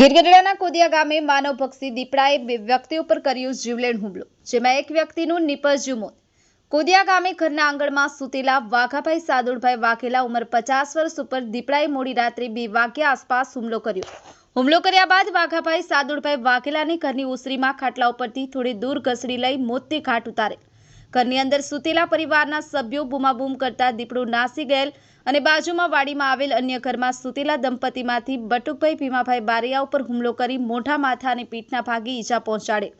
ગીરગઢડાના કોદિયા ગામે માનવભક્ષી દીપડાએ બે વ્યક્તિ ઉપર કર્યો જીવલેણ હુમલો, જેમાં એક વ્યક્તિનું નિપજ્યું મોત કોદિયા ગામે ઘરના આંગણમાં સૂતેલા વાઘાભાઈ સાદુરભાઈ વાઘેલા ઉંમર પચાસ વર્ષ ઉપર દીપડાએ મોડી રાત્રે બે વાગ્યા આસપાસ હુમલો કર્યો. હુમલો કર્યા બાદ વાઘાભાઈ સાદુરભાઈ વાઘેલાને ઘરની ઓસરીમાં ખાટલા ઉપરથી થોડી દૂર ઘસડી લઈ મોતને ઘાટ ઉતારે. ઘરની અંદર સૂતેલા પરિવારના સભ્યો બૂમાબૂમ કરતા દીપડું નાસી ગયેલ અને બાજુમાં વાડીમાં આવેલ અન્ય ઘરમાં સૂતેલા દંપતીમાંથી બટુકભાઈ ભીમાભાઈ બારિયા ઉપર હુમલો કરી મોઢા, માથા અને પીઠના ભાગે ઈજા પહોંચાડે.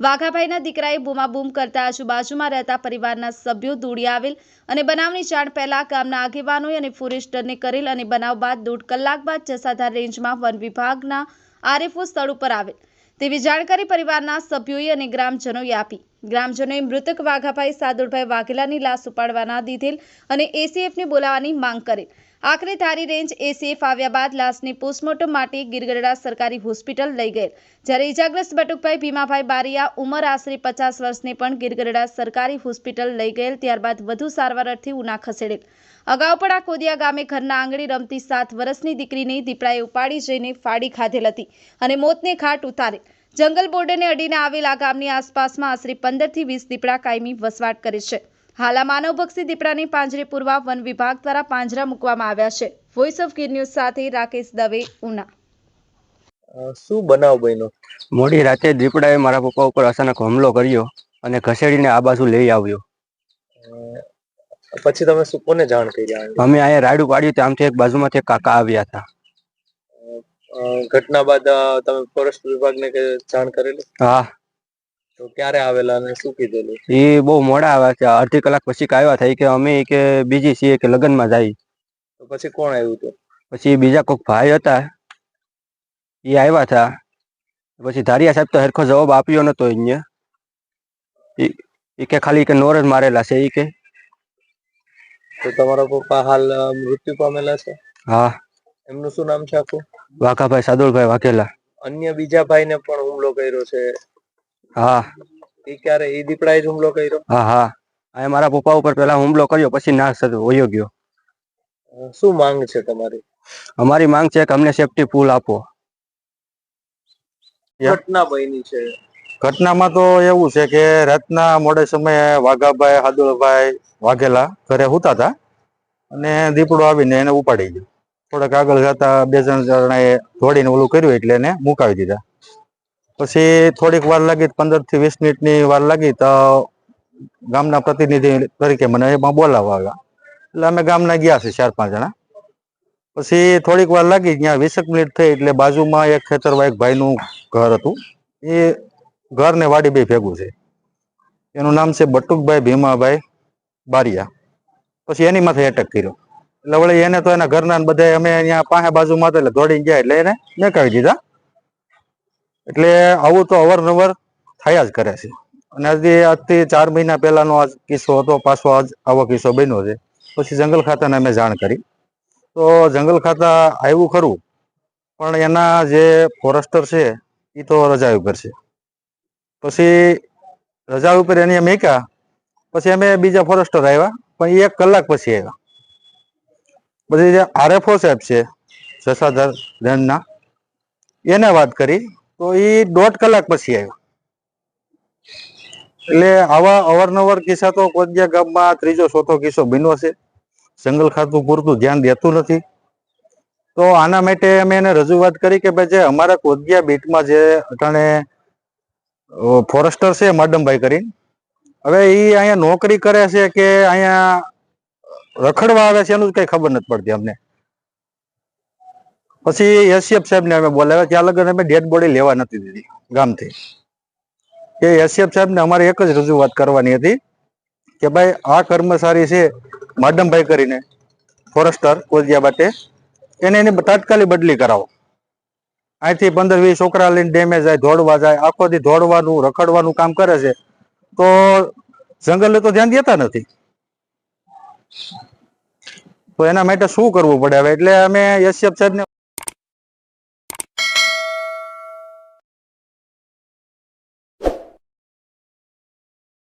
વાઘાભાઈના દીકરાએ બૂમાબૂમ કરતા આજુબાજુમાં રહેતા પરિવારના સભ્યો દોડી આવેલ અને બનાવની જાણ પહેલા ગામના આગેવાનોએ અને ફોરેસ્ટરને કરેલ અને બનાવ બાદ દોઢ કલાક બાદ જસાધાર રેન્જમાં વન વિભાગના આરએફઓ સ્થળ ઉપર આવેલ. તેવી જાણકારી પરિવારના સભ્યોએ અને ગ્રામજનોએ આપી. ગ્રામજનોએ મૃતક વાઘાભાઈ સાદુરભાઈ વાઘેલાની લાશ ઉપાડવાના દીધેલ અને એસીએફને બોલાવવાની માંગ કરેલ. આખરે ધારી રેન્જ એસીએફ આવ્યા બાદ લાશને પોસ્ટમોર્ટમ માટે ગીરગઢડા સરકારી હોસ્પિટલ લઈ ગયેલ જ્યારે ઇજાગ્રસ્ત બટુકભાઈ ભીમાભાઈ બારિયા ઉંમર આશરે પચાસ વર્ષને પણ ગીરગઢડા સરકારી હોસ્પિટલ લઈ ગયેલ, ત્યારબાદ વધુ સારવાર અર્થે ઉના ખસેડેલ અગાઉ પણ આ કોદિયા ગામે ઘરના આંગણે રમતી સાત વર્ષની દીકરીને દીપડાએ ઉપાડી જઈને ફાડી ખાધેલ હતી અને મોતને ઘાટ ઉતારેલ જંગલ બોર્ડરને અડીને આવેલ આ ગામની આસપાસમાં આશરે પંદરથી વીસ દીપડા કાયમી વસવાટ કરે છે. હાલ આ માનવભક્ષી દીપડાને પાંજરે પૂરવા વન વિભાગ દ્વારા પાંજરા મૂકવામાં આવ્યા છે. વોઇસ ઓફ ગીર ન્યૂઝ સાથે રાકેશ દવે ઉના. શું બનાવ બન્યો? મોડી રાતે દીપડાએ મારા પપ્પા ઉપર અચાનક હુમલો કર્યો અને ઘસેડીને આ બાજુ લઈ આવ્યો. પછી તમે શું કોને જાણ કરી અમે અહીંયા રાડું પાડ્યું ત્યાંથી એક બાજુમાંથી એક કાકા આવ્યા હતા. ઘટના બાદ તમે ફોરેસ્ટ વિભાગને જાણ કરેલી? હા. તો ક્યારે આવેલા અને શું કીધેલું? એ બહુ મોડા આવ્યા છે. અડધી કલાક પછી આવ્યા થઈ કે અમે કે બીજી છીએ કે લગ્નમાં જાય. તો પછી કોણ આવ્યું હતું? પછી બીજા કોઈક ભાઈ હતા. એ આવ્યા હતા. પછી ધારિયા સાહેબ તો હરખો જવાબ આપ્યો નતો અહીંયા. ઈ ઈ કે ખાલી કે નોર જ મારેલા છે એ કે. તો તમારા પપ્પા હાલ મૃત્યુ પામેલા છે? હા. એમનું શું નામ છે આખું? વાઘાભાઈ સાદુલભાઈ વાઘેલા. અન્ય બીજા ભાઈને પણ હુમલો કર્યો છે. હા. એ ક્યારે એ દીપડાએ જ હુમલો કર્યો? હા હા. આ મારા પપ્પા ઉપર પેલા હુમલો કર્યો પછી નાશ થતો વયો ગયો. શું માંગ છે તમારી? અમારી માંગ છે કે અમને સેફટી પુલ આપો. ઘટના બની છે. ઘટનામાં તો એવું છે કે રાતના મોડે સમયે વાઘાભાઈ હાદુલભાઈ વાઘેલા ઘરે હુતા હતા અને દીપડો આવીને એને ઉપાડી ગયો. થોડાક આગળ જતા બે જણ જણાએ ધોડીને ઓલું કર્યું એટલે એને મુકાવી દીધા. પછી થોડીક વાર લાગી પંદરથી વીસ મિનિટની વાર લાગી તો ગામના પ્રતિનિધિ તરીકે મને એમાં બોલાવવા આવ્યા. એટલે અમે ગામના ગયા છે ચાર પાંચ જણા. પછી થોડીક વાર લાગી, ત્યાં વીસેક મિનિટ થઈ એટલે બાજુમાં એક ખેતરમાં એક ભાઈનું ઘર હતું. એ ઘર ને વાડી બે ભેગું છે. એનું નામ છે બટુકભાઈ ભીમાભાઈ બારિયા. પછી એની માથે એટેક કર્યો. એટલે વળી એને તો એના ઘરના બધા અમે અહીંયા પાસે બાજુમાં એટલે દોડીને ગયા એટલે એને મેકાવી દીધા. એટલે આવું તો અવારનવાર થયા જ કરે છે. અને આજે આજથી ચાર મહિના પહેલાનો આ કિસ્સો હતો, પાછો આજ આવો કિસ્સો બન્યો છે. પછી જંગલ ખાતાને અમે જાણ કરી. તો જંગલ ખાતા આવ્યું ખરું, પણ એના જે ફોરેસ્ટર છે એ તો રજા ઉપર છે. પછી રજા ઉપર એની મેક્યા પછી અમે બીજા ફોરેસ્ટર આવ્યા, પણ એક કલાક પછી આવ્યા. પછી જે આરએફઓ સાહેબ છે, જસાધર રેન્જના એને વાત કરી તો એ દોઢ કલાક પછી આવ્યો. એટલે આવા અવારનવાર કિસ્સા તો કોદિયા ગામમાં ત્રીજો, ચોથો કિસ્સો બન્યો છે. જંગલ ખાતું પૂરતું ધ્યાન દેતું નથી. તો આના માટે અમે એને રજૂઆત કરી કે ભાઈ જે અમારા કોદિયા બીટમાં જે અટાણે ફોરેસ્ટર છે, માડમભાઈ કરીને. હવે એ અહીંયા નોકરી કરે છે કે અહીંયા રખડવા આવે છે એનું જ કઈ ખબર નથી પડતી અમને. પછી એસસીએફ સાહેબને અમે બોલાવ્યા. ત્યાં લગન અમે ડેડ બોડી લેવા નથી દીધી ગામથી. એ એસસીએફ સાહેબને અમારે એક જ રજૂઆત કરવાની હતી કે ભાઈ, આ કર્મચારી છે માડમભાઈ કરીને, ફોરેસ્ટર કોલજિયા બાટે, એને એની તાત્કાલિક બદલી કરાવો. અહીંથી પંદર વીસ છોકરા લઈને ડેમેજ જાય દોડવા જાય, આખો દી દોડવાનું, રખડવાનું કામ કરે છે, તો જંગલે તો ધ્યાન દેતા નથી. તો એના માટે શું કરવું પડે હવે? એટલે અમે એસએફ સાહેબને